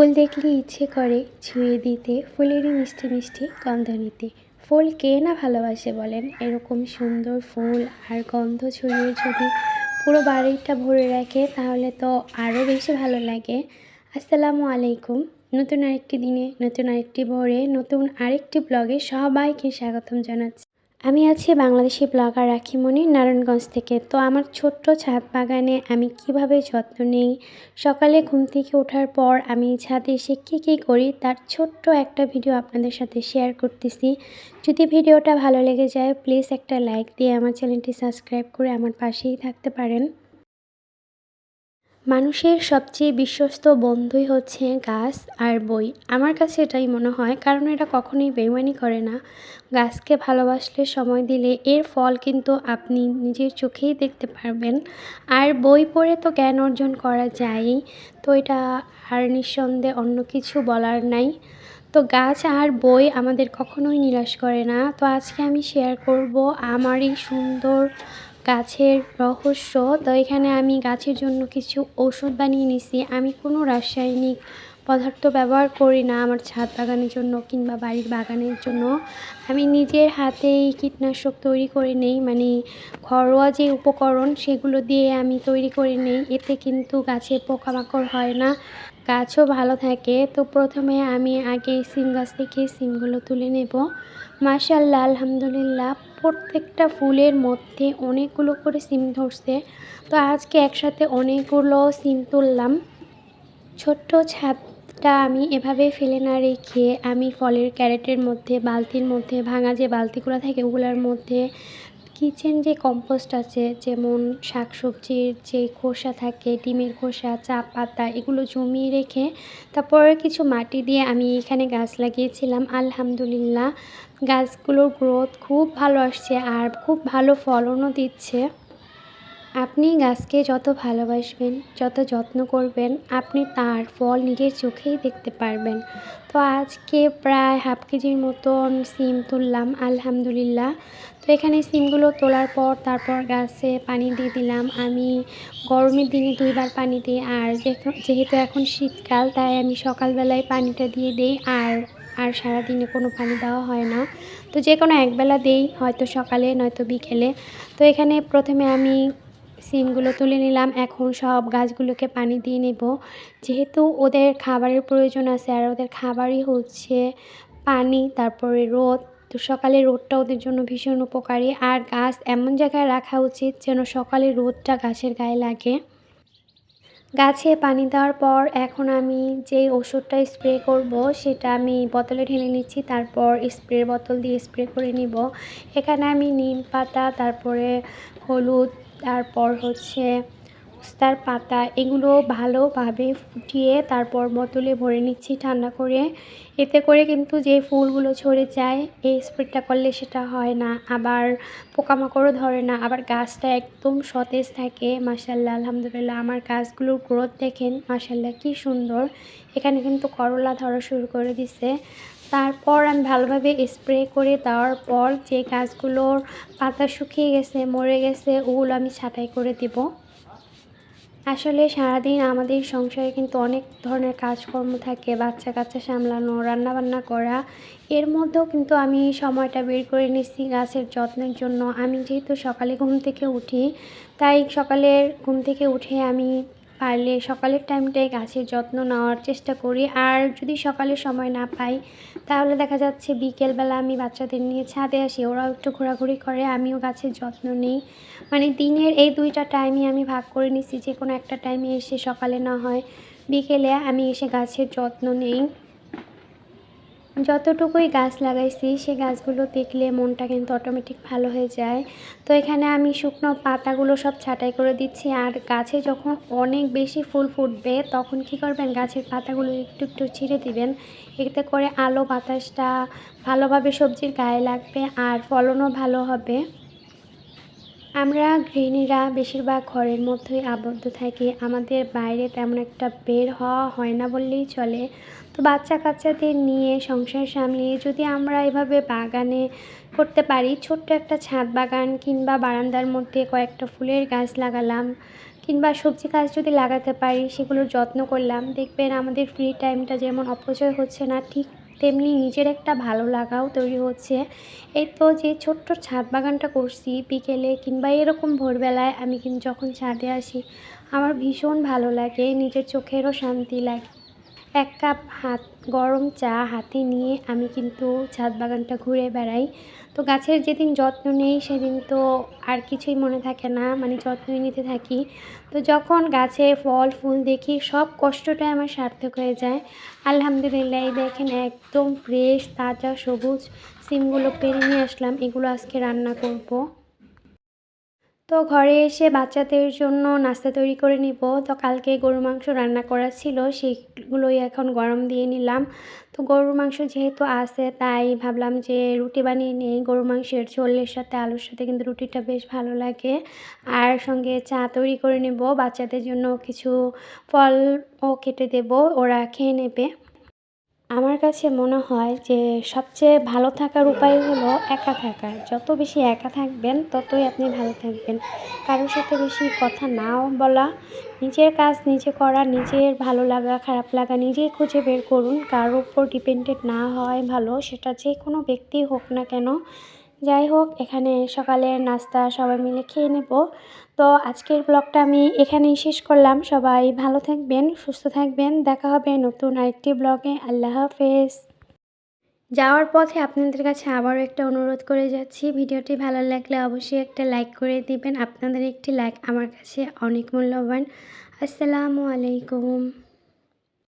ফুল দেখলে ইচ্ছে করে ছুঁয়ে দিতে, ফুলেরই মিষ্টি মিষ্টি গন্ধ নিতে। ফুল কে না ভালোবাসে বলেন? এরকম সুন্দর ফুল আর গন্ধ ছড়িয়ে যদি পুরো বাড়িটা ভরে রাখে, তাহলে তো আরও বেশি ভালো লাগে। আসসালামু আলাইকুম। নতুন আরেকটি দিনে, নতুন আরেকটি ভোরে, নতুন আরেকটি ব্লগে সবাইকে স্বাগতম জানাচ্ছি। আমি আছি বাংলাদেশি ব্লগার রাখিমণি নারায়ণগঞ্জ থেকে। তো আমার ছোট্ট ছাদ বাগানে আমি কীভাবে যত্ন নিই? সকালে ঘুম থেকে ওঠার পর আমি ছাদে এসে কী কী করি তার ছোট্ট একটা ভিডিও আপনাদের সাথে শেয়ার করতেছি। যদি ভিডিওটা ভালো লেগে যায় প্লিজ একটা লাইক দিয়ে আমার চ্যানেলটি সাবস্ক্রাইব করে আমার পাশেই থাকতে পারেন। মানুষের সবচেয়ে বিশ্বস্ত বন্ধুই হচ্ছে গাছ আর বই। আমার কাছে এটাই মনে হয়, কারণ এটা কখনোই বেইমানি করে না। গাছকে ভালোবাসলে সময় দিলে এর ফল কিন্তু আপনি নিজের চোখেই দেখতে পারবেন। আর বই পড়ে তো জ্ঞান অর্জন করা যায়ই, তো এটা আর নিঃসন্দেহে অন্য কিছু বলার নাই। তো গাছ আর বই আমাদের কখনোই নিরাশ করে না। তো আজকে আমি শেয়ার করব আমার এই সুন্দর গাছের রহস্য। তো এখানে আমি গাছের জন্য কিছু ঔষধ বানিয়ে নিছি। আমি কোনো রাসায়নিক পদার্থ ব্যবহার করি না আমার ছাদ বাগানের জন্য কিংবা বাড়ির বাগানের জন্য। আমি নিজের হাতেই কীটনাশক তৈরি করে নেই মানে ঘরোয়া যে উপকরণ সেগুলো দিয়ে আমি তৈরি করে নেই। এতে কিন্তু গাছে পোকামাকড় হয় না, গাছও ভালো থাকে। তো প্রথমে আমি আগে সিম গাছ থেকে সিমগুলো তুলে নেব। মাশাল্লাহ, আলহামদুলিল্লাহ। প্রত্যেকটা ফুলের মধ্যে অনেকগুলো করে সিম ধরছে। তো আজকে একসাথে অনেকগুলো সিম তুললাম। ছোট্ট ছাদটা আমি এভাবে ফেলে না রেখে আমি ফলের ক্যারেটের মধ্যে, বালতির মধ্যে ভাঙা যে বালতিগুলো থাকে ওগুলোর মধ্যে কিচেন যে কম্পোস্ট আছে, যেমন শাকসবজির যে খোসা থাকে, ডিমের খোসা, চা পাতা, এগুলো জমিয়ে রেখে তারপর কিছু মাটি দিয়ে আমি এখানে গাছ লাগিয়েছিলাম। আলহামদুলিল্লাহ, গাছগুলোর গ্রোথ খুব ভালো আসছে আর খুব ভালো ফলনও দিচ্ছে। আপনি গাছকে যত ভালোবাসবেন, যত যত্ন করবেন, আপনি তার ফল নিজের চোখেই দেখতে পারবেন। তো আজকে প্রায় হাফ কেজির মতন সিম তুললাম, আলহামদুলিল্লাহ। তো এখানে সিমগুলো তোলার পর তারপর গাছে পানি দিয়ে দিলাম। আমি গরমের দিনে দুইবার পানি দিই, আর যেহেতু এখন শীতকাল, তাই আমি সকালবেলায় পানিটা দিয়ে দিই, আর আর সারাদিনে কোনো পানি দেওয়া হয় না। তো যে কোনো একবেলা দেই, হয়তো সকালে, নয়তো বিকেলে। তো এখানে প্রথমে আমি সিমগুলো তুলে নিলাম। এখন সব গাছগুলোকে পানি দিয়ে নেব। যেহেতু ওদের খাবারের প্রয়োজন আছে আর ওদের খাবারই হচ্ছে পানি, তারপরে রোদ। তো সকালে রোদটা ওদের জন্য ভীষণ উপকারী। আর গাছ এমন জায়গায় রাখা উচিত যেন সকালে রোদটা গাছের গায়ে লাগে। গাছে পানি দেওয়ার পর এখন আমি যেই ওষুধটা স্প্রে করব সেটা আমি বোতলে ঢেলে নিচ্ছি, তারপর স্প্রে বোতল দিয়ে স্প্রে করে নিব। এখানে আমি নিম পাতা, তারপরে হলুদ তারপর হচ্ছে উস্তার পাতা, এগুলো ভালোভাবে ফুটিয়ে তারপর বোতলে ভরে নিচ্ছি ঠান্ডা করে। এতে করে কিন্তু যে ফুলগুলো ঝরে যায়, এই স্প্রেটা করলে সেটা হয় না। আবার পোকামাকড়ও ধরে না। আবার গাছটা একদম সতেজ থাকে। মাসাল্লাহ আলহামদুলিল্লাহ, আমার গাছগুলোর গ্রোথ দেখেন। মাসাল্লাহ কি সুন্দর। এখানে কিন্তু করলা ধরা শুরু করে দিছে। তারপর আমি ভালোভাবে স্প্রে করে দেওয়ার পর যে গাছগুলোর পাতা শুকিয়ে গেছে, মরে গেছে, ওগুলো আমি ছাঁটাই করে দিব। আসলে সারাদিন আমাদের সংসারে কিন্তু অনেক ধরনের কাজকর্ম থাকে, বাচ্চা কাচ্চা সামলানো, রান্নাবান্না করা। এর মধ্যেও কিন্তু আমি সময়টা বের করে নিচ্ছি গাছের যত্নের জন্য। আমি যেহেতু সকালে ঘুম থেকে উঠি, তাই সকালের ঘুম থেকে উঠে আমি পারলে সকালের টাইমটাই গাছের যত্ন নেওয়ার চেষ্টা করি। আর যদি সকালে সময় না পাই, তাহলে দেখা যাচ্ছে বিকেলবেলা আমি বাচ্চাদের নিয়ে ছাদে আসি, ওরাও একটু ঘোরাঘুরি করে, আমিও গাছের যত্ন নিই। মানে দিনের এই দুইটা টাইমই আমি ভাগ করে নিছি যে কোনো একটা টাইমে এসে সকালে না হয়, বিকেলে আমি এসে গাছের যত্ন নেই। যতটুকুই গাছ লাগাইছি সে গাছগুলো দেখলে মনটা কিন্তু অটোমেটিক ভালো হয়ে যায়। তো এখানে আমি শুকনো পাতাগুলো সব ছাঁটাই করে দিচ্ছি, আর গাছে যখন অনেক বেশি ফুল ফুটবে, তখন কি করবেন, গাছের পাতাগুলো একটু একটু ছিঁড়ে দিবেন। এতে করে আলো বাতাসটা ভালোভাবে সবজির গায়ে লাগবে, আর ফলনও ভালো হবে। আমরা গৃহিণীরা বেশিরভাগ ঘরের মধ্যেই আবদ্ধ থাকি। আমাদের বাইরে তেমন একটা বের হওয়া হয় না বললেই চলে। তো বাচ্চা কাচ্চাদের নিয়ে সংসার সামলিয়ে যদি আমরা এভাবে বাগানে করতে পারি, ছোট্ট একটা ছাদ বাগান কিংবা বারান্দার মধ্যে কয়েকটা ফুলের গাছ লাগালাম কিংবা সবজি গাছ যদি লাগাতে পারি, সেগুলোর যত্ন করলাম, দেখবেন আমাদের ফ্রি টাইমটা যেমন অপচয় হচ্ছে না, ঠিক তেমনি নিজের একটা ভালো লাগাও তৈরি হচ্ছে। এই তো যে ছোট্ট ছাদ বাগানটা করছি বিকেলে কিংবা এরকম ভোরবেলায় আমি কিন্তু যখন ছাদে আসি, আমার ভীষণ ভালো লাগে। নিজের চোখেরও শান্তি লাগে। এক কাপ হাত, গরম চা হাতে নিয়ে আমি কিন্তু ছাদ বাগানটা ঘুরে বেড়াই। তো গাছের যেদিন যত্ন নেই সেদিন তো আর কিছুই মনে থাকে না মানে যত্নই নিতে থাকি। তো যখন গাছে ফল, ফুল দেখি, সব কষ্টটাই আমার সার্থক হয়ে যায়। আলহামদুলিল্লাহ, এই দেখেন একদম ফ্রেশ তাজা, সবুজ, সিমগুলো পেরে নিয়ে আসলাম। এগুলো আজকে রান্না করব। তো ঘরে এসে বাচ্চাদের জন্য নাস্তা তৈরি করে নিব। তো কালকে গরু মাংস রান্না করা ছিল, সেগুলোই এখন গরম দিয়ে নিলাম। তো গরুর মাংস যেহেতু আছে, তাই ভাবলাম যে রুটি বানিয়ে নিই। গরু মাংসের ঝোলের সাথে আলুর সাথে কিন্তু রুটিটা বেশ ভালো লাগে। আর সঙ্গে চা তৈরি করে নেব। বাচ্চাদের জন্য কিছু ফল ও কেটে দেব, ওরা খেয়ে নেবে। আমার কাছে মনে হয় যে সবচেয়ে ভালো থাকার উপায় হলো একা থাকা। যত বেশি একা থাকবেন, ততই আপনি ভালো থাকবেন। কারোর সাথে বেশি কথা নাও বলা, নিজের কাজ নিজে করা, নিজের ভালো লাগা, খারাপ লাগা নিজেই খুঁজে বের করুন। কারোর উপর ডিপেন্ডেন্ট না হয় ভালো, সেটা যে কোনো ব্যক্তি হোক না কেন। যাই হোক, এখানে সকালের নাস্তা সবাই মিলে খেয়ে নেব। তো আজকের ব্লগটা আমি এখানেই শেষ করলাম। সবাই ভালো থাকবেন, সুস্থ থাকবেন। দেখা হবে নতুন আরেকটি ব্লগে। আল্লাহ হাফেজ। যাওয়ার পথে আপনাদের কাছে আবারও একটা অনুরোধ করে যাচ্ছি। ভিডিওটি ভালো লাগলে অবশ্যই একটা লাইক করে দিবেন। আপনাদের একটি লাইক আমার কাছে অনেক মূল্যবান। আসসালামু আলাইকুম।